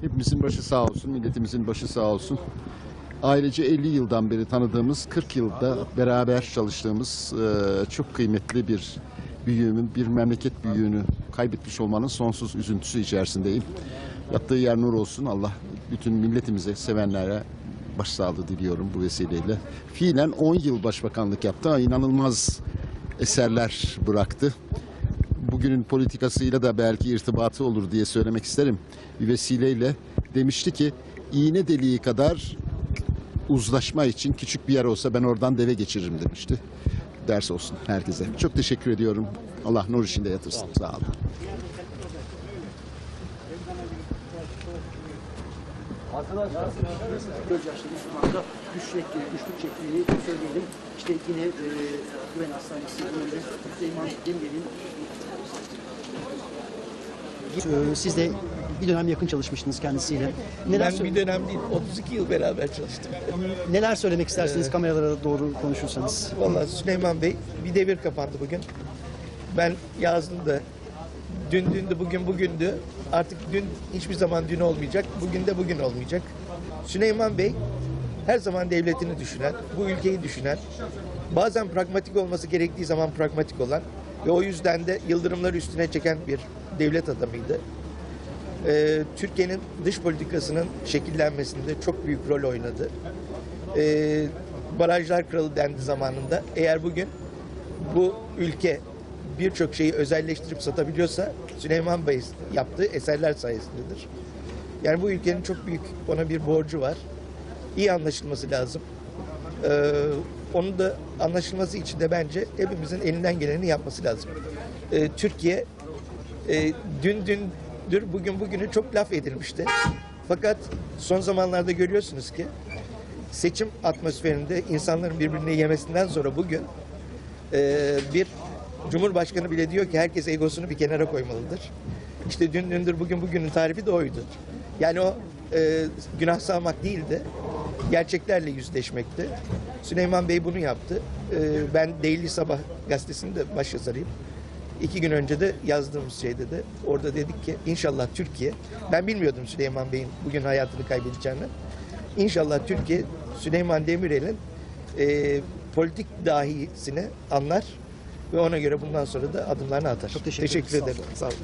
Hepimizin başı sağ olsun, milletimizin başı sağ olsun. Ailece 50 yıldan beri tanıdığımız, 40 yılda beraber çalıştığımız e, çok kıymetli bir büyüğümün, bir memleket büyüğünü kaybetmiş olmanın sonsuz üzüntüsü içerisindeyim. Yattığı yer nur olsun. Allah bütün milletimize, sevenlere başsağlığı diliyorum bu vesileyle. Fiilen 10 yıl başbakanlık yaptı. İnanılmaz eserler bıraktı bugünün politikasıyla da belki irtibatı olur diye söylemek isterim. Bir vesileyle demişti ki iğne deliği kadar uzlaşma için küçük bir yer olsa ben oradan deve geçiririm demişti. Ders olsun herkese. Çok teşekkür ediyorum. Allah nur içinde yatırsın. Sağ olun. Arkadaşlar gözyaşları şu anda düşecek, düştük şeklini söyleyelim. İşte yine e, Güven Hastanesi Süleyman Demirel'in Ee, Siz de bir dönem yakın çalışmıştınız kendisiyle. Neler, Ben bir dönem değil, 32 yıl beraber çalıştım. neler söylemek istersiniz kameralara doğru konuşursanız? Vallahi Süleyman Bey bir devir kapandı bugün. Ben yazdım da dün dündü, bugün bugündü. Artık dün hiçbir zaman dün olmayacak, bugün de bugün olmayacak. Süleyman Bey her zaman devletini düşünen, bu ülkeyi düşünen, bazen pragmatik olması gerektiği zaman pragmatik olan ve o yüzden de yıldırımları üstüne çeken bir devlet adamıydı. Ee, Türkiye'nin dış politikasının şekillenmesinde çok büyük rol oynadı. Ee, barajlar kralı dendi zamanında. Eğer bugün bu ülke birçok şeyi özelleştirip satabiliyorsa Süleyman Bey yaptığı eserler sayesindedir. Yani bu ülkenin çok büyük ona bir borcu var. İyi anlaşılması lazım. Ee, onun da anlaşılması için de bence hepimizin elinden geleni yapması lazım. Ee, Türkiye e, dün dündür bugün bugünü çok laf edilmişti. Fakat son zamanlarda görüyorsunuz ki seçim atmosferinde insanların birbirini yemesinden sonra bugün e, bir Cumhurbaşkanı bile diyor ki herkes egosunu bir kenara koymalıdır. İşte dün dündür bugün bugünün tarifi de oydu. Yani o e, günah sağmak değildi. Gerçeklerle yüzleşmekti. Süleyman Bey bunu yaptı. E, ben Daily Sabah gazetesinin de başyazarıyım. İki gün önce de yazdığımız şeyde de orada dedik ki inşallah Türkiye, ben bilmiyordum Süleyman Bey'in bugün hayatını kaybedeceğini. İnşallah Türkiye Süleyman Demirel'in e, politik dahisini anlar ve ona göre bundan sonra da adımlarını atar. Çok teşekkür ederiz. Sağ olun. ederim. Sağ olun.